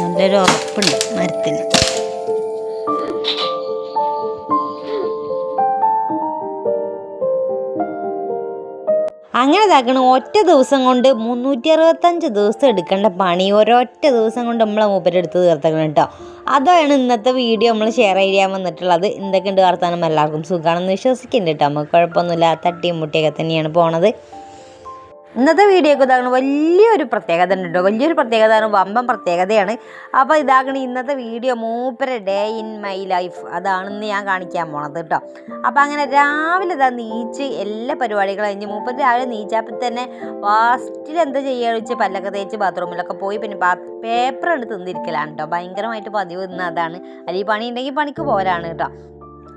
നല്ലൊരു ഉറപ്പുണ്ട് മരത്തിന്. അങ്ങനെ ഇതാക്കണ ഒറ്റ ദിവസം കൊണ്ട് മുന്നൂറ്റി അറുപത്തഞ്ച് ദിവസം എടുക്കേണ്ട പണി. ഒരൊറ്റ ദിവസം കൊണ്ട് നമ്മളെ മൂപ്പരെടുത്ത് തീർത്തേക്കണം കേട്ടോ അതാണ് ഇന്നത്തെ വീഡിയോ നമ്മൾ ഷെയർ ചെയ്യാൻ വന്നിട്ടുള്ളത്. എന്തൊക്കെയുണ്ട് വർത്താനം? എല്ലാവർക്കും സുഖമാണെന്ന് വിശ്വസിക്കുന്നുണ്ട് കേട്ടോ നമുക്ക് കുഴപ്പമൊന്നുമില്ല. തട്ടിയും മുട്ടിയൊക്കെ തന്നെയാണ് പോണത്. ഇന്നത്തെ വീഡിയോക്ക് ഇതാകണം വലിയൊരു പ്രത്യേകത ഉണ്ട്? കേട്ടോ വലിയൊരു പ്രത്യേകത ആണ് വമ്പൻ പ്രത്യേകതയാണ്. അപ്പോൾ ഇതാകണം ഇന്നത്തെ വീഡിയോ മൂപ്പര ഡേ ഇൻ മൈ ലൈഫ്. അതാണെന്ന് ഞാൻ കാണിക്കാൻ പോണത് കേട്ടോ അപ്പോൾ അങ്ങനെ രാവിലെ ഇതാ നീച്ച് എല്ലാ പരിപാടികളും കഴിഞ്ഞ് മൂപ്പര് രാവിലെ നീച്ചപ്പോൾ തന്നെ ഫാസ്റ്റിൽ എന്താ ചെയ്യാന്ന് വെച്ച് പല്ലൊക്കെ തേച്ച് ബാത്റൂമിലൊക്കെ പോയി പിന്നെ പേപ്പർ എടുത്ത് തിന്നിരിക്കലാണ് കേട്ടോ ഭയങ്കരമായിട്ട് പതിവ് ഇന്ന് അതാണ്. അല്ലെങ്കിൽ പണി ഉണ്ടെങ്കിൽ പണിക്ക് പോരാണ് കേട്ടോ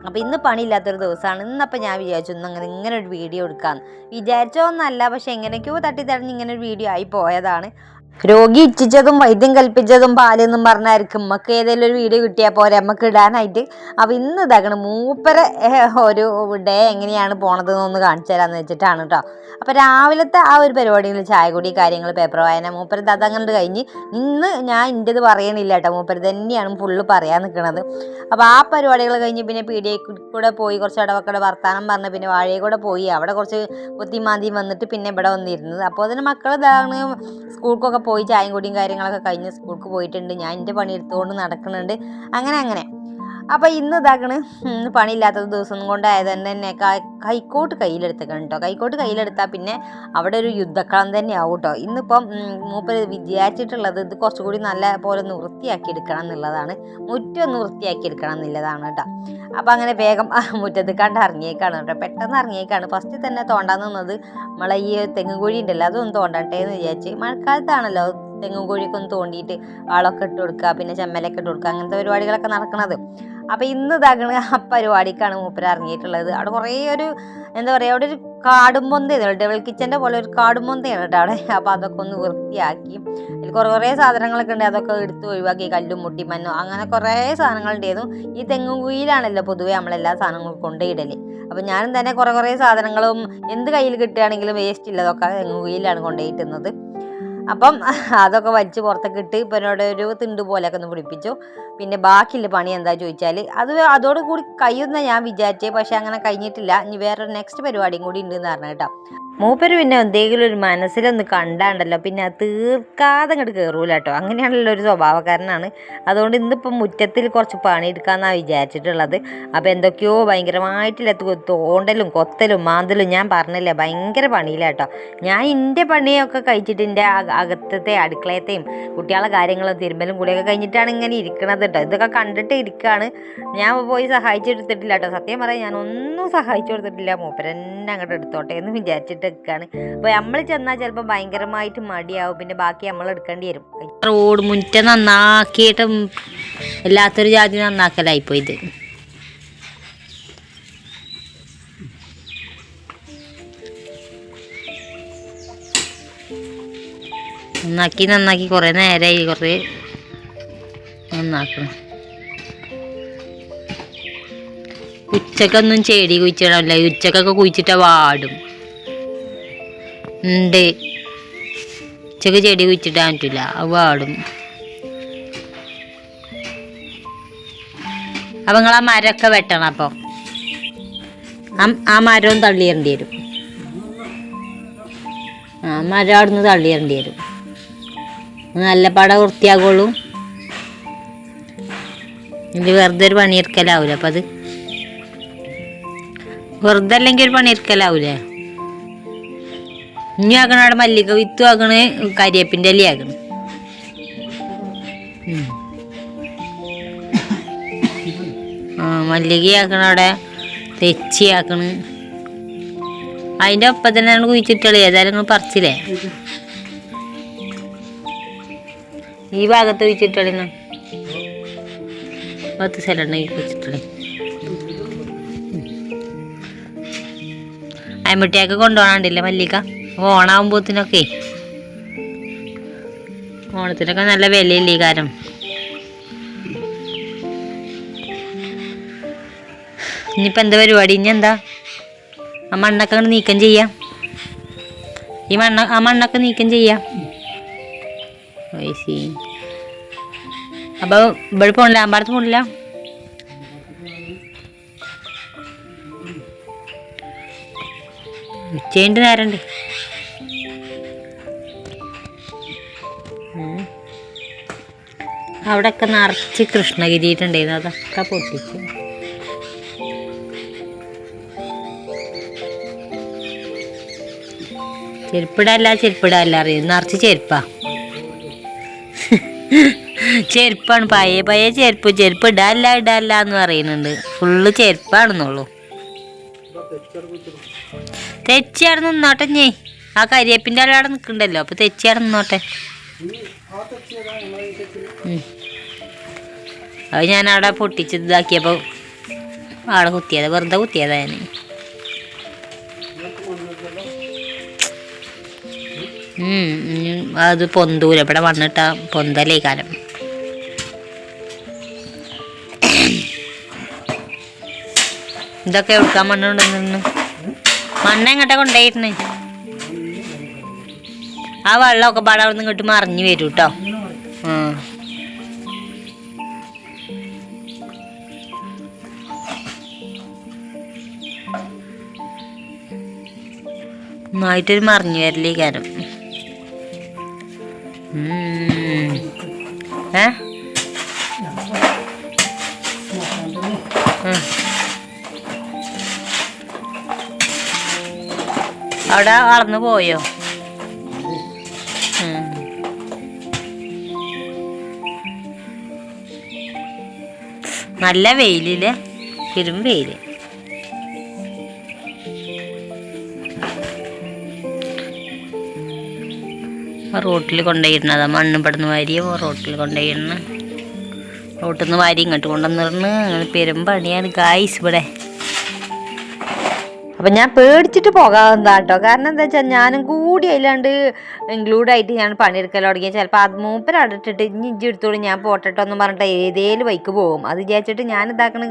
അപ്പോൾ ഇന്ന് പണിയില്ലാത്തൊരു ദിവസമാണ്. ഇന്നപ്പോൾ ഞാൻ വിചാരിച്ചു ഇന്ന് അങ്ങനെ ഇങ്ങനെ ഒരു വീഡിയോ എടുക്കാമെന്ന് വിചാരിച്ചോ എന്നല്ല പക്ഷേ എങ്ങനെയൊക്കെയോ തട്ടി തടഞ്ഞ് ഇങ്ങനെ ഒരു വീഡിയോ ആയി പോയതാണ്. രോഗി ഇച്ഛിച്ചതും വൈദ്യം കൽപ്പിച്ചതും പാലെന്നും പറഞ്ഞായിരിക്കും. നമുക്ക് ഏതെങ്കിലും ഒരു വീഡിയോ കിട്ടിയാൽ പോരെ നമുക്ക് ഇടാനായിട്ട്. അപ്പം ഇന്ന് ഇതാക്കണം മൂപ്പര ഒരു ഡേ എങ്ങനെയാണ് പോണത് എന്നൊന്ന് കാണിച്ചു തരാമെന്ന് വെച്ചിട്ടാണ് കേട്ടോ അപ്പം രാവിലത്തെ ആ ഒരു പരിപാടിയിൽ ചായ കൂടി കാര്യങ്ങൾ പേപ്പർ വായന മൂപ്പരത് അതങ്ങോട്ട് കഴിഞ്ഞ് ഇന്ന് ഞാൻ ഇന്റെത് പറയണില്ല കേട്ടോ മൂപ്പര് തന്നെയാണ് ഫുള്ള് പറയാൻ നിൽക്കുന്നത് അപ്പോൾ ആ പരിപാടികൾ കഴിഞ്ഞ് പിന്നെ പി ഡി കൂടെ പോയി കുറച്ച് ഇടവക്കടെ വർത്താനം പറഞ്ഞ് പിന്നെ വാഴയെ കൂടെ പോയി. അവിടെ കുറച്ച് കുത്തിമാന്തിയും വന്നിട്ട് പിന്നെ ഇവിടെ വന്നിരുന്നത്. അപ്പോൾ അതിന് മക്കൾ ഇതാണ് സ്കൂൾക്കൊക്കെ പോയി ചായയും കൂടിയും കാര്യങ്ങളൊക്കെ കഴിഞ്ഞ് സ്കൂൾക്ക് പോയിട്ടുണ്ട്. ഞാൻ എന്റെ പണി എടുത്തുകൊണ്ട് നടക്കുന്നുണ്ട്. അങ്ങനെ അങ്ങനെ. അപ്പോൾ ഇന്ന് ഇതാക്കണ്. ഇന്ന് ദിവസം കൊണ്ടായത് തന്നെ കൈക്കോട്ട് കയ്യിലെടുത്തേക്കണം കേട്ടോ കൈക്കോട്ട് കയ്യിലെടുത്താൽ പിന്നെ അവിടെ ഒരു യുദ്ധക്കളം തന്നെ ആവും കേട്ടോ ഇന്നിപ്പം മൂപ്പര് വിചാരിച്ചിട്ടുള്ളത് ഇത് കുറച്ചുകൂടി നല്ല പോലെ ഒന്ന് വൃത്തിയാക്കി എടുക്കണം എന്നുള്ളതാണ്. മുറ്റം ഒന്ന് വൃത്തിയാക്കി എടുക്കണം എന്നുള്ളതാണ് കേട്ടോ അപ്പം അങ്ങനെ വേഗം മുറ്റത്ത് കണ്ട് ഇറങ്ങിയേക്കാണ് കേട്ടോ പെട്ടെന്ന് ഇറങ്ങിയേക്കാണ്. ഫസ്റ്റ് തന്നെ തോണ്ടാൻ നിന്നത് നമ്മളെ ഈ തെങ്ങും കുഴി ഉണ്ടല്ലോ അതൊന്നും തോണ്ടട്ടെ എന്ന് വിചാരിച്ച്. മഴക്കാലത്താണല്ലോ തെങ്ങും കോഴിയൊക്കെ ഒന്ന് തോണ്ടിയിട്ട് വളമൊക്കെ ഇട്ട് കൊടുക്കുക പിന്നെ ചെമ്മലൊക്കെ ഇട്ട് കൊടുക്കുക അങ്ങനത്തെ പരിപാടികളൊക്കെ നടക്കുന്നത് അപ്പോൾ ഇന്ന് ഇതാകണ ആ പരിപാടിക്കാണ് മൂപ്പര ഇറങ്ങിയിട്ടുള്ളത്. അവിടെ കുറേ ഒരു എന്താ പറയുക അവിടെ ഒരു കാടുമ്പൊന്തയാണ് ഡബിൾ കിച്ചന്റെ പോലെ ഒരു കാടുമ്പൊന്തയാണ് കേട്ടോ അവിടെ. അപ്പോൾ അതൊക്കെ ഒന്ന് വൃത്തിയാക്കി അതിൽ കുറേ കുറേ സാധനങ്ങളൊക്കെ ഉണ്ട്. അതൊക്കെ എടുത്ത് ഒഴിവാക്കി കല്ലും മുട്ടി മണ്ണും അങ്ങനെ കുറേ സാധനങ്ങളുണ്ടായിരുന്നു ഈ തെങ്ങും കുയിലാണല്ലോ പൊതുവേ നമ്മളെല്ലാ സാധനങ്ങളും കൊണ്ടുപോയിടൽ അപ്പോൾ ഞാനും തന്നെ കുറേ കുറേ സാധനങ്ങളും എന്ത് കയ്യിൽ കിട്ടുകയാണെങ്കിലും വേസ്റ്റ് ഇല്ല അതൊക്കെ തെങ്ങും കുയിലാണ് കൊണ്ടുപോയിട്ടുന്നത് അപ്പം അതൊക്കെ വലിച്ച് പുറത്തൊക്കെ ഇട്ട് ഇപ്പം എന്നോട് ഒരു തിണ്ട് പോലെയൊക്കെ ഒന്ന് പിടിപ്പിച്ചു. പിന്നെ ബാക്കിയുള്ള പണി എന്താ ചോദിച്ചാൽ അത് അതോടുകൂടി കഴിയുന്ന ഞാൻ വിചാരിച്ചേ. പക്ഷേ അങ്ങനെ കഴിഞ്ഞിട്ടില്ല. ഇനി വേറൊരു നെക്സ്റ്റ് പരിപാടിയും കൂടി ഉണ്ടെന്ന് പറഞ്ഞു കേട്ടോ. മൂപ്പര് പിന്നെ എന്തെങ്കിലും ഒരു മനസ്സിലൊന്ന് കണ്ടാണ്ടല്ലോ പിന്നെ അത് തീർക്കാതെ അങ്ങോട്ട് കയറൂല കേട്ടോ അങ്ങനെയാണല്ലോ ഒരു സ്വഭാവക്കാരനാണ്. അതുകൊണ്ട് ഇന്നിപ്പം മുറ്റത്തിൽ കുറച്ച് പണിയെടുക്കാമെന്നാണ് വിചാരിച്ചിട്ടുള്ളത്. അപ്പോൾ എന്തൊക്കെയോ ഭയങ്കരമായിട്ടില്ലാത്ത തോണ്ടലും കൊത്തലും മാന്തലും ഞാൻ പറഞ്ഞില്ല ഭയങ്കര പണിയില്ല കേട്ടോ ഞാൻ എന്റെ പണിയൊക്കെ കഴിച്ചിട്ട് എന്റെ അക- അകത്തത്തെ അടുക്കളയത്തെയും കുട്ടികളെ കാര്യങ്ങളും തിരുമ്പലും കൂടിയൊക്കെ കഴിഞ്ഞിട്ടാണ് ഇങ്ങനെ ഇരിക്കണത് കേട്ടോ ഇതൊക്കെ കണ്ടിട്ട് ഇരിക്കുകയാണ് ഞാൻ പോയി സഹായിച്ചെടുത്തിട്ടില്ല കേട്ടോ സത്യം പറയാം ഞാൻ ഒന്നും സഹായിച്ചു കൊടുത്തിട്ടില്ല. മൂപ്പരെന്നെ അങ്ങോട്ട് എടുത്തോട്ടെ എന്ന് വിചാരിച്ചിട്ട് നിൽക്കുകയാണ് അപ്പോൾ നമ്മൾ ചെന്നാൽ ചിലപ്പോൾ ഭയങ്കരമായിട്ട് മടിയാവും. പിന്നെ ബാക്കി നമ്മൾ എടുക്കേണ്ടി വരും. റോഡ് മുറ്റം നന്നാക്കിയിട്ടും എല്ലാത്തൊരു ജാതി നന്നാക്കലായിപ്പോയി ഇത്. നന്നാക്കി നന്നാക്കി കുറേ നേരമായി കുറേ നന്നാക്കണം. ഉച്ചക്കൊന്നും ചെടി കുഴിച്ചിടാനില്ല. ഉച്ചക്കൊക്കെ കുഴിച്ചിട്ടാ വാടും. ഉണ്ട്. ഉച്ചയ്ക്ക് ചെടി കുഴിച്ചിടാൻ പറ്റില്ല അത് ആടും അപ്പം നിങ്ങൾ ആ മരമൊക്കെ വെട്ടണം അപ്പോൾ ആ മരവും തള്ളിയേണ്ടി വരും. ആ മരം അവിടുന്ന് തള്ളിയേണ്ടി വരും. നല്ല പട വൃത്തിയാകുള്ളൂ. ഇത് വെറുതെ ഒരു പണിയെടുക്കലാവൂല? അപ്പം അത് വെറുതെ അല്ലെങ്കിൽ ഒരു പണിയെടുക്കലാവൂലേ? ഇനി ആകണ അവിടെ മല്ലിക വിത്തു ആകണ് കരിയേപ്പിന്റെ ഇല ആകണ്. ആ മല്ലിക ആക്കണ അവിടെ തെച്ചി ആക്കണ് അതിന്റെ ഒപ്പം ഞങ്ങൾ കുഴിച്ചിട്ടുള്ളത് ഏതായാലും നിങ്ങൾ പറിച്ചില്ലേ? ഈ ഭാഗത്ത് കുഴിച്ചിട്ടുള്ള പത്ത് സ്ഥലമുണ്ട് കുഴിച്ചിട്ടുള്ള കുഴിച്ചിട്ടുള്ളത് അയമ്പട്ടിയൊക്കെ കൊണ്ടുപോകാണ്ടില്ല മല്ലിക? ഓണാകുമ്പോത്തിനൊക്കെ ഓണത്തിനൊക്കെ നല്ല വിലയില്ലേ ഈ കാരം ഇനിയിപ്പോൾ എന്താ പരിപാടി? ഇനി എന്താ? ആ മണ്ണൊക്കെ അങ്ങോട്ട് നീക്കം ചെയ്യാം. ഈ മണ്ണ ആ മണ്ണൊക്കെ നീക്കം ചെയ്യാം. ഓ അപ്പോൾ ഇവിടെ പോണില്ല അമ്പാടത്ത് പോണില്ല? ഉച്ചേന്റെ നേരണ്ട്. അവിടെയൊക്കെ നിറച്ച് കൃഷ്ണഗിരിയിട്ടുണ്ടായിരുന്നു അതൊക്കെ പൊട്ടിച്ചു. ചെരുപ്പിടല്ല ചെരുപ്പിടല്ല അറിയും. നിറച്ച് ചെരുപ്പാ. ചെരുപ്പാണ്. പഴയ പഴയ ചെരുപ്പ്. ചെരുപ്പ് ഇടാല്ല ഇടാല്ല എന്ന് പറയുന്നുണ്ട്. ഫുള്ള് ചെരുപ്പാണെന്നുള്ളൂ. തെച്ചി അവിടെ നിന്നോട്ടെ ഞേ ആ കരിയേപ്പിന്റെ അവിടെ നിൽക്കണ്ടല്ലോ. അപ്പൊ തെച്ചി അവിടെ നിന്നോട്ടെ. അത് ഞാൻ അവിടെ പൊട്ടിച്ച് ഇതാക്കിയപ്പോൾ ആടെ കുത്തിയത്. വെറുതെ കുത്തിയതാ ഞാൻ അത് പൊന്തൂല. ഇവിടെ വന്നിട്ട പൊന്തലേ കാലം ഇതൊക്കെ എടുക്കാൻ മണ്ണുണ്ടെന്ന് മണ്ണ എങ്ങോട്ടാ കൊണ്ടുപോയിരുന്നേ? ആ വെള്ളമൊക്കെ പാടെ നിന്ന് ഇങ്ങോട്ട് മറിഞ്ഞു വരും കേട്ടോ ആ നന്നായിട്ടൊരു മറിഞ്ഞു വരലേ കാരം. ഏ. അവിടെ വളർന്നു പോയോ. നല്ല വെയിലില്ലേ പെരും വെയിൽ റോട്ടിൽ കൊണ്ടുപോയിരുന്നത്. മണ്ണ് ഇവിടുന്ന് വാരിയോ റോട്ടിൽ കൊണ്ടുപോയിരുന്നു. റോട്ടിൽ നിന്ന് വാരി ഇങ്ങോട്ട് കൊണ്ടുവന്നിരുന്ന്. പെരും പണിയാണ്. ഗായ്സ് ഇവിടെ അപ്പം ഞാൻ പേടിച്ചിട്ട് പോകാവുന്നതാണ് കേട്ടോ കാരണം എന്താ വെച്ചാൽ ഞാനും കൂടി അതിലാണ്ട് ഇൻക്ലൂഡ് ആയിട്ട് ഞാൻ പണിയെടുക്കൽ തുടങ്ങിയ ചിലപ്പോൾ അത് മൂപ്പർ അടട്ടിട്ട് ഇജ്ജ് എടുത്തോളൂ ഞാൻ പോട്ടെട്ടോ എന്ന് പറഞ്ഞിട്ട് ഏതേലും വൈക്ക് പോകും. അത് വിചാരിച്ചിട്ട് ഞാൻ ഇതാക്കണ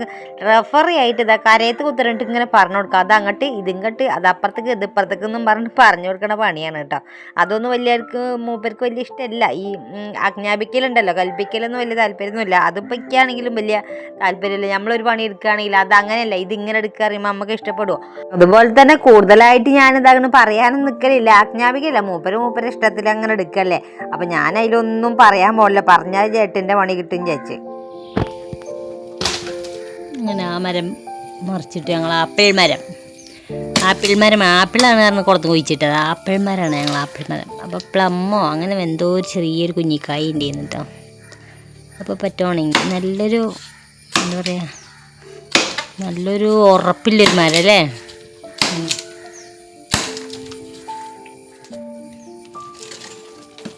റെഫറി ആയിട്ട് ഇതാ കരയത്ത് കുത്തിരണ്ട് ഇങ്ങനെ പറഞ്ഞു കൊടുക്കുക അത് അങ്ങോട്ട് ഇതിങ്ങോട്ട് അത് അപ്പുറത്തേക്ക് ഇത് ഇപ്പുറത്തേക്ക് എന്നും പറഞ്ഞിട്ട് പറഞ്ഞു കൊടുക്കണ പണിയാണ് കേട്ടോ അതൊന്നും വലിയവർക്ക് മൂപ്പർക്ക് വലിയ ഇഷ്ടമല്ല ഈ ആജ്ഞാപിക്കലുണ്ടല്ലോ. കൽപ്പിക്കലൊന്നും വലിയ താല്പര്യമൊന്നുമില്ല. അതിപ്പോൾ എനിക്കാണെങ്കിലും വലിയ താല്പര്യമില്ല. നമ്മളൊരു പണി എടുക്കുകയാണെങ്കിൽ അത് അങ്ങനെയല്ല. ഇതിങ്ങനെ എടുക്കുക അറിയുമ്പോൾ നമുക്ക് ഇഷ്ടപ്പെടുമോ അതുപോലെ തന്നെ കൂടുതലായിട്ട് ഞാൻ അങ്ങനെ പറയാനും നിൽക്കലില്ല ആജ്ഞാപിക്കില്ല മൂപ്പര് മൂപ്പര് ഇഷ്ടത്തിൽ അങ്ങനെ എടുക്കല്ലേ. അപ്പം ഞാൻ അതിലൊന്നും പറയാൻ പോകില്ല പറഞ്ഞാൽ ചേട്ടന്റെ പണി കിട്ടും ചേച്ചി. അങ്ങനെ ആ മരം മറിച്ചിട്ട് ഞങ്ങൾ ആപ്പിൾ മരം. ആപ്പിൾ മരം ആപ്പിളാണ് പറഞ്ഞ് കൊടുത്ത് കുഴിച്ചിട്ടത്. ആപ്പിൾ മരമാണ് ഞങ്ങൾ ആപ്പിൾ മരം. അപ്പോൾ പ്ലമ്മോ അങ്ങനെ എന്തോ ഒരു ചെറിയൊരു കുഞ്ഞിക്കായി ഉണ്ടായിരുന്നു കേട്ടോ. അപ്പോൾ പറ്റുവാണെങ്കിൽ നല്ലൊരു എന്താ പറയുക നല്ലൊരു ഉറപ്പില്ലൊരു മരം അല്ലേ?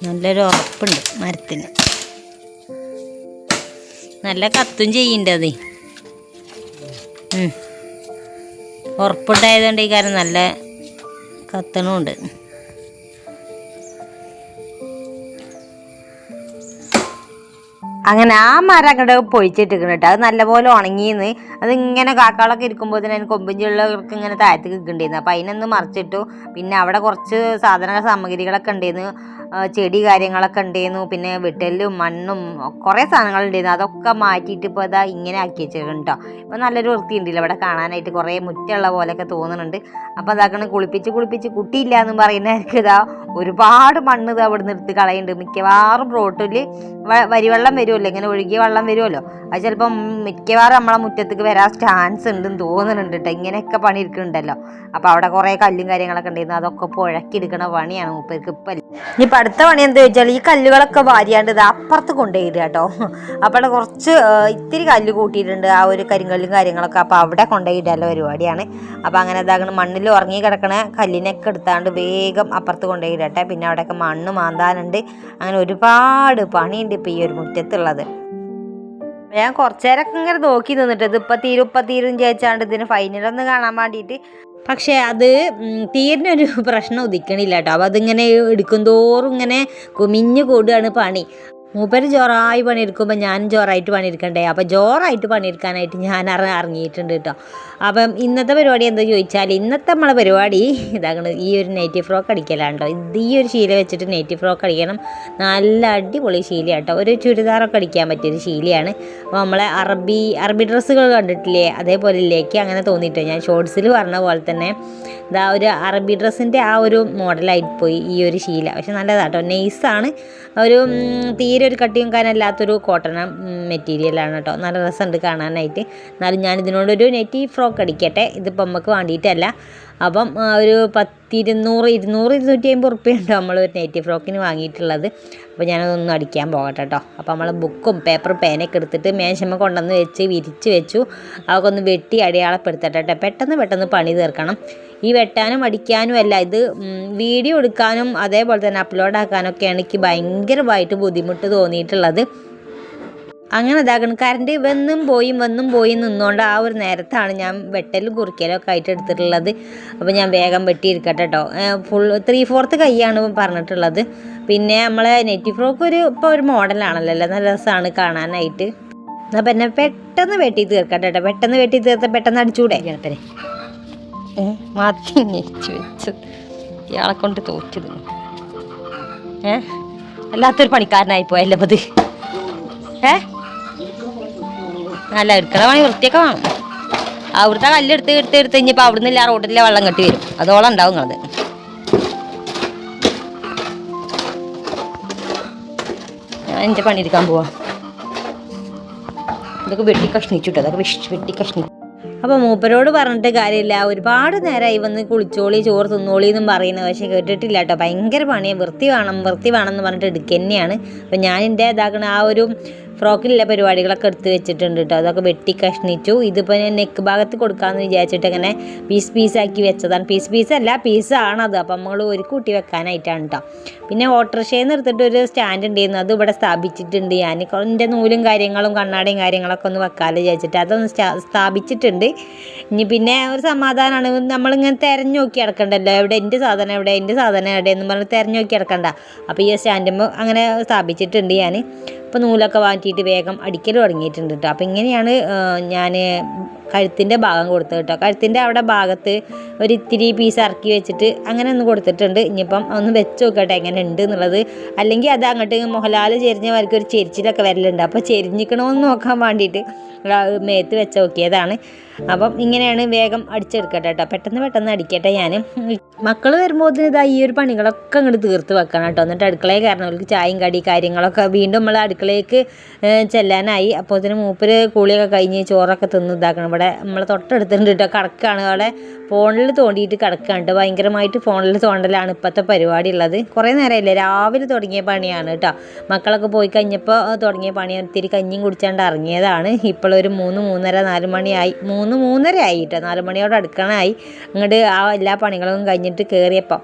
നല്ലൊരു ഉറപ്പുണ്ട് മരത്തിന്. നല്ല കത്തും ചെയ്യണ്ട അത്? ഉറപ്പുണ്ടായതുകൊണ്ട് ഈ കാര്യം നല്ല കത്തണമുണ്ട്. അങ്ങനെ ആ മരം അങ്ങോട്ട് പൊഴിച്ചിട്ടിരിക്കണം കേട്ടോ അത് നല്ലപോലെ ഉണങ്ങിയെന്ന്. അത് ഇങ്ങനെ കാക്കാളൊക്കെ ഇരിക്കുമ്പോൾ തന്നെ കൊമ്പിഞ്ചുള്ളവർക്ക് ഇങ്ങനെ താഴത്തേക്ക് നിൽക്കണ്ടായിരുന്നു അപ്പം അതിനൊന്ന് മറിച്ചിട്ടു. പിന്നെ അവിടെ കുറച്ച് സാധന സാമഗ്രികളൊക്കെ ഉണ്ടായിരുന്നു ചെടി കാര്യങ്ങളൊക്കെ ഉണ്ടായിരുന്നു പിന്നെ വിട്ടലും മണ്ണും കുറേ സാധനങ്ങൾ ഉണ്ടായിരുന്നു അതൊക്കെ മാറ്റിയിട്ട് ഇപ്പോൾ അതാ ഇങ്ങനെ ആക്കി വെച്ചിരിക്കണം കേട്ടോ ഇപ്പോൾ നല്ലൊരു വൃത്തി ഉണ്ടല്ലോ ഇവിടെ കാണാനായിട്ട് കുറേ മുറ്റുള്ള പോലെയൊക്കെ തോന്നുന്നുണ്ട് അപ്പോൾ അതാക്കണ കുളിപ്പിച്ച് കുളിപ്പിച്ച് കുട്ടിയില്ല എന്ന് പറയുന്നവർക്ക് ഇതാ ഒരുപാട് മണ്ണ് ഇത് അവിടെ നിർത്തി കളയുന്നുണ്ട് മിക്കവാറും റോട്ടിൽ വരിവെള്ളം വരുമല്ലോ ഇങ്ങനെ ഒഴുകിയ വെള്ളം വരുമല്ലോ അത് ചിലപ്പം മിക്കവാറും നമ്മളെ മുറ്റത്തേക്ക് വരാൻ ചാൻസ് ഉണ്ടെന്ന് തോന്നുന്നുണ്ട് കേട്ടോ ഇങ്ങനെയൊക്കെ പണി എടുക്കുന്നുണ്ടല്ലോ. അപ്പോൾ അവിടെ കുറേ കല്ലും കാര്യങ്ങളൊക്കെ ഉണ്ടായിരുന്നു. അതൊക്കെ പുഴക്കിയെടുക്കണ പണിയാണ് മൂപ്പർക്ക് ഇപ്പം. ഇനിയിപ്പോൾ അടുത്ത പണി എന്താ വെച്ചാൽ ഈ കല്ലുകളൊക്കെ വാരിയാണ്ട് ഇത് അപ്പുറത്ത് കൊണ്ടുപോയിടുക കേട്ടോ അപ്പോൾ അവിടെ കുറച്ച് ഇത്തിരി കല്ല് കൂട്ടിയിട്ടുണ്ട്. ആ ഒരു കരിങ്കല്ലും കാര്യങ്ങളൊക്കെ അപ്പോൾ അവിടെ കൊണ്ടുപോയിടല്ല പരിപാടിയാണ്. അപ്പോൾ അങ്ങനെ ഇതാകണം മണ്ണിൽ ഉറങ്ങി കിടക്കണ കല്ലിനൊക്കെ എടുത്താണ്ട് വേഗം അപ്പുറത്ത് കൊണ്ടുപോയിടട്ടെ. പിന്നെ അവിടെയൊക്കെ മണ്ണ് മാന്താനുണ്ട്. അങ്ങനെ ഒരുപാട് പണിയുണ്ട് ഇപ്പോൾ ഈ ഒരു മുറ്റത്തുള്ളത് ഞാൻ കുറച്ചു നേരമൊക്കെ ഇങ്ങനെ നോക്കി നിന്നിട്ട് ഇത് ഇപ്പം തീരും ഇപ്പം തീരും ചോദിച്ചാണ്ട് ഇതിന് ഫൈനലൊന്ന് കാണാൻ വേണ്ടിയിട്ട് പക്ഷേ അത് തീരിനൊരു പ്രശ്നം ഉദിക്കണില്ല കേട്ടോ അപ്പോൾ അതിങ്ങനെ എടുക്കും തോറും ഇങ്ങനെ കുമിഞ്ഞു കൂടുകയാണ് പണി. മൂപ്പര് ജോറായി പണിയെടുക്കുമ്പോൾ ഞാനും ജോറായിട്ട് പണിയെടുക്കണ്ടേ? അപ്പോൾ ജോറായിട്ട് പണിയെടുക്കാനായിട്ട് ഞാൻ ഇറങ്ങിയിട്ടുണ്ട് കേട്ടോ അപ്പം ഇന്നത്തെ പരിപാടി എന്താ ചോദിച്ചാൽ ഇന്നത്തെ നമ്മളെ പരിപാടി ഇതാകണം ഈ ഒരു നെറ്റീവ് ഫ്രോക്ക് അടിക്കലാണ്ടോ ഇത് ഈ ഒരു ശീല വെച്ചിട്ട് നെറ്റീവ് ഫ്രോക്ക് അടിക്കണം. നല്ല അടിപൊളി ശീല കേട്ടോ ഒരു ചുരിദാറൊക്കെ അടിക്കാൻ പറ്റിയൊരു ശീലയാണ്. അപ്പോൾ നമ്മളെ അറബി അറബി ഡ്രസ്സുകൾ കണ്ടിട്ടില്ലേ? അതേപോലെ ഇല്ലേക്ക് അങ്ങനെ തോന്നിയിട്ടോ. ഞാൻ ഷോർട്സിൽ പറഞ്ഞ പോലെ തന്നെ ഇതാ ഒരു അറബി ഡ്രസ്സിന്റെ ആ ഒരു മോഡലായിട്ട് പോയി ഈ ഒരു ശീല. പക്ഷെ നല്ലതാട്ടോ നെയ്സാണ് ഒരു ഉം, തീരെ ഒരു കട്ടിയും കാനല്ലാത്തൊരു കോട്ടൺ മെറ്റീരിയലാണ് കേട്ടോ. നല്ല രസമുണ്ട് കാണാനായിട്ട്. എന്നാലും ഞാൻ ഇതിനോടൊരു നെറ്റി ഫ്രോക്ക് അടിക്കട്ടെ. ഇതിപ്പോൾ നമുക്ക് വേണ്ടിയിട്ടല്ല. അപ്പം ഒരു പത്തിരുന്നൂറ് ഇരുന്നൂറ് ഇരുന്നൂറ്റി അമ്പത് റുപ്യുണ്ട് നമ്മൾ ഒരു നെറ്റി ഫ്രോക്കിന് വാങ്ങിയിട്ടുള്ളത്. അപ്പോൾ ഞാനതൊന്നും അടിക്കാൻ പോകട്ടെ കേട്ടോ. അപ്പോൾ നമ്മൾ ബുക്കും പേപ്പറും പേനയൊക്കെ എടുത്തിട്ട് മേശമ്മ കൊണ്ടുവന്ന് വെച്ച് വിരിച്ച് വെച്ചു. അതൊക്കെ ഒന്ന് വെട്ടി അടയാളപ്പെടുത്തട്ടെ പെട്ടെന്ന് പെട്ടെന്ന് പണി തീർക്കണം. ഈ വെട്ടാനും അടിക്കാനും അല്ല ഇത് വീഡിയോ എടുക്കാനും അതേപോലെ തന്നെ അപ്ലോഡ് ആക്കാനൊക്കെയാണ് എനിക്ക് ഭയങ്കരമായിട്ട് ബുദ്ധിമുട്ട് തോന്നിയിട്ടുള്ളത്. അങ്ങനെ ഇതാക്കണം കറണ്ട് വന്നും പോയും വന്നും പോയും നിന്നുകൊണ്ട് ആ ഒരു നേരത്താണ് ഞാൻ വെട്ടലും കുറിക്കലും ഒക്കെ ആയിട്ട് എടുത്തിട്ടുള്ളത്. അപ്പോൾ ഞാൻ വേഗം വെട്ടിയിരിക്കട്ടെ കേട്ടോ ഫുൾ ത്രീ ഫോർത്ത് കൈയാണ് പറഞ്ഞിട്ടുള്ളത്. പിന്നെ നമ്മളെ നെറ്റി ഫ്രോക്ക് ഒരു ഇപ്പോൾ ഒരു മോഡലാണല്ലോ നല്ല രസമാണ് കാണാനായിട്ട്. എന്നാൽ പിന്നെ പെട്ടെന്ന് വെട്ടി തീർക്കട്ടെ കേട്ടോ പെട്ടെന്ന് വെട്ടി തീർത്ത പെട്ടെന്ന് അടിച്ചുകൂടെ കിടപ്പനെ മതി ഞെരിച്ചു വെച്ചത്. ഇയാളെ കൊണ്ട് തോറ്റത് ഏ അല്ലാത്തൊരു പണിക്കാരനായി പോയല്ലേ അപ്പത്. ഏ? നല്ല എടുക്കണ പണി വൃത്തിയൊക്കെ വേണം. അവിടുത്തെ കല്ലെടുത്ത് എടുത്ത് എടുത്ത് കഴിഞ്ഞപ്പോൾ അവിടുന്ന് ഇല്ല റോഡിലെ വെള്ളം കെട്ടി വരും. അതോളം ഉണ്ടാവും നിങ്ങളത് ഞാൻ എന്റെ പണിയെടുക്കാൻ പോവാം. ഇതൊക്കെ വെട്ടി കഷ്ണിച്ചിട്ടോ അതൊക്കെ വെട്ടി കഷ്ണി അപ്പോൾ മൂപ്പരോട് പറഞ്ഞിട്ട് കാര്യമില്ല. ഒരുപാട് നേരമായി വന്ന് കുളിച്ചോളി ചോറ് തിന്നോളി എന്നും പറയുന്നത് പക്ഷേ കേട്ടിട്ടില്ല കേട്ടോ. ഭയങ്കര പണിയാണ് വൃത്തി വേണം വൃത്തി വേണം എന്ന് പറഞ്ഞിട്ട് എടുക്കുക തന്നെയാണ് ഞാൻ എന്റെ ഇതാക്കണ ആ ഒരു ഫ്രോക്കിലുള്ള പരിപാടികളൊക്കെ എടുത്ത് വെച്ചിട്ടുണ്ട് കേട്ടോ അതൊക്കെ വെട്ടി കഷ്ണിച്ചു. ഇതിപ്പോൾ ഞാൻ നെക്ക് ഭാഗത്ത് കൊടുക്കാമെന്ന് വിചാരിച്ചിട്ട് ഇങ്ങനെ പീസ് പീസാക്കി വെച്ചതാണ്. പീസ് പീസ് അല്ല പീസാണ് അത് അപ്പം നമ്മൾ ഒരു കൂട്ടി വെക്കാനായിട്ടാണ് കേട്ടോ പിന്നെ ഓട്ടോറിക്ഷയിൽ നിന്ന് എടുത്തിട്ട് ഒരു സ്റ്റാൻഡ് ഉണ്ടായിരുന്നു അത് ഇവിടെ സ്ഥാപിച്ചിട്ടുണ്ട് ഞാൻ. എന്റെ നൂലും കാര്യങ്ങളും കണ്ണാടിയും കാര്യങ്ങളൊക്കെ ഒന്ന് വെക്കാമല്ലോ വിചാരിച്ചിട്ട് അതൊന്ന് സ്ഥാപിച്ചിട്ടുണ്ട്. ഇനി പിന്നെ ഒരു സമാധാനമാണ് നമ്മളിങ്ങനെ തിരഞ്ഞു നോക്കി കിടക്കണ്ടല്ലോ എവിടെ എന്റെ സാധനം എവിടെ എന്റെ സാധനം എവിടെ എന്ന് പറഞ്ഞ് തിരഞ്ഞു നോക്കി കിടക്കണ്ട അപ്പോൾ ഈ സ്റ്റാൻഡുമ്പോൾ അങ്ങനെ സ്ഥാപിച്ചിട്ടുണ്ട് ഞാൻ. ഇപ്പം നൂലൊക്കെ മാറ്റിയിട്ട് വേഗം അടിക്കൽ തുടങ്ങിയിട്ടുണ്ട് കേട്ടോ അപ്പോൾ ഇങ്ങനെയാണ് ഞാൻ കഴുത്തിന്റെ ഭാഗം കൊടുത്തത് കേട്ടോ. കഴുത്തിന്റെ അവിടെ ഭാഗത്ത് ഒരു ഇത്തിരി പീസ് ഇറക്കി വെച്ചിട്ട് അങ്ങനെ ഒന്ന് കൊടുത്തിട്ടുണ്ട്. ഇനിയിപ്പം ഒന്ന് വെച്ച് നോക്കട്ടെ എങ്ങനെ ഉണ്ട് എന്നുള്ളത്. അല്ലെങ്കിൽ അത് അങ്ങോട്ട് മോഹൻലാൽ ചെരിഞ്ഞവർക്ക് ഒരു ചെരിച്ചിലൊക്കെ വരലുണ്ട്. അപ്പോൾ ചെരിഞ്ഞിക്കണമെന്ന് നോക്കാൻ വേണ്ടിയിട്ട് മേത്ത് വെച്ച് നോക്കിയതാണ്. അപ്പം ഇങ്ങനെയാണ് വേഗം അടിച്ചെടുക്കട്ടെ കേട്ടോ. പെട്ടെന്ന് പെട്ടെന്ന് അടിക്കട്ടെ ഞാൻ. മക്കൾ വരുമ്പോൾ ഇതാ ഈ ഒരു പണികളൊക്കെ അങ്ങോട്ട് തീർത്ത് വെക്കണം കേട്ടോ. എന്നിട്ട് അടുക്കളയിൽ കയറണം അവർക്ക് ചായയും കടി കാര്യങ്ങളൊക്കെ വീണ്ടും നമ്മൾ അടുക്കളയിലേക്ക് ചെല്ലാനായി. അപ്പോൾ അതിന് മൂപ്പര് കൂളിയൊക്കെ കഴിഞ്ഞ് ചോറൊക്കെ തിന്ന് ഇതാക്കണം. ഇവിടെ നമ്മൾ തൊട്ടടുത്തുണ്ട് കേട്ടോ കിടക്കുകയാണ് അവിടെ ഫോണിൽ തോണ്ടിയിട്ട് കിടക്കുകയാണ് ഭയങ്കരമായിട്ട് ഫോണിൽ തോണ്ടലാണ് ഇപ്പോഴത്തെ പരിപാടി ഉള്ളത്. കുറേ നേരമല്ലേ രാവിലെ തുടങ്ങിയ പണിയാണ് കേട്ടോ മക്കളൊക്കെ പോയി കഴിഞ്ഞപ്പോൾ തുടങ്ങിയ പണിയാണ് ഇത്തിരി കഞ്ഞിയും കുടിച്ചാണ്ട് ഇറങ്ങിയതാണ്. ഇപ്പോഴൊരു മൂന്ന് മൂന്നര നാല് മണിയായി. മൂന്ന് മൂന്നര ആയി കേട്ടോ നാല് മണിയോട് അടുക്കണമായി അങ്ങോട്ട് ആ എല്ലാ പണികളും കഴിഞ്ഞിട്ട് കയറിയപ്പോൾ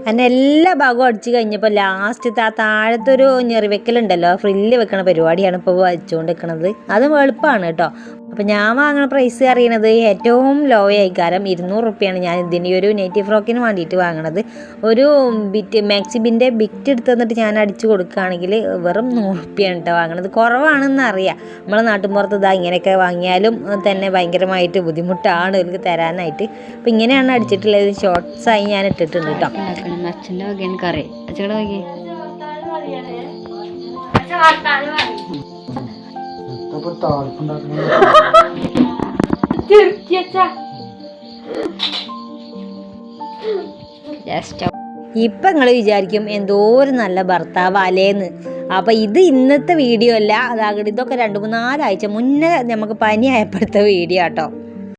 അങ്ങനെ എല്ലാ ഭാഗവും അടിച്ച് കഴിഞ്ഞപ്പോൾ ലാസ്റ്റ് ആ താഴത്തൊരു ഞെറിവെക്കലുണ്ടല്ലോ? ഫ്രില്ല് വെക്കണ പരിപാടിയാണ് ഇപ്പോൾ വച്ചുകൊണ്ട് നിൽക്കുന്നത് അതും എളുപ്പമാണ് കേട്ടോ അപ്പോൾ ഞാൻ വാങ്ങണ പ്രൈസ് അറിയണത് ഏറ്റവും ലോ ആയിക്കാരം. ഇരുന്നൂറ് റുപ്യാണ് ഞാൻ ഇതിന് ഈ ഒരു നെറ്റി ഫ്രോക്കിന് വേണ്ടിയിട്ട് വാങ്ങണത്. ഒരു ബിറ്റ് മാക്സിബിന്റെ ബിറ്റ് എടുത്ത് തന്നിട്ട് ഞാൻ അടിച്ചു കൊടുക്കുകയാണെങ്കിൽ വെറും നൂറ് റുപ്യാണ് കേട്ടോ വാങ്ങണത്. കുറവാണെന്ന് അറിയാം. നമ്മളെ നാട്ടിൻപുറത്ത് ഇതാ ഇങ്ങനെയൊക്കെ വാങ്ങിയാലും തന്നെ ഭയങ്കരമായിട്ട് ബുദ്ധിമുട്ടാണ് ഇവർക്ക് തരാനായിട്ട്. അപ്പോൾ ഇങ്ങനെയാണ് അടിച്ചിട്ടുള്ളത്. ഷോർട്ട്സായി ഞാൻ ഇട്ടിട്ടുണ്ട് കേട്ടോ അച്ഛന്റെ വകയാണ് കറി. അച്ഛയുടെ വകയെ ഇപ്പം നിങ്ങൾ വിചാരിക്കും എന്തോ ഒരു നല്ല ഭർത്താവ് അലേന്ന് അപ്പം ഇത് ഇന്നത്തെ വീഡിയോ അല്ല അതാകട്ടെ ഇതൊക്കെ രണ്ട് മൂന്നാലാഴ്ച മുന്നേ നമുക്ക് പനി ആയപ്പോഴത്തെ വീഡിയോ കേട്ടോ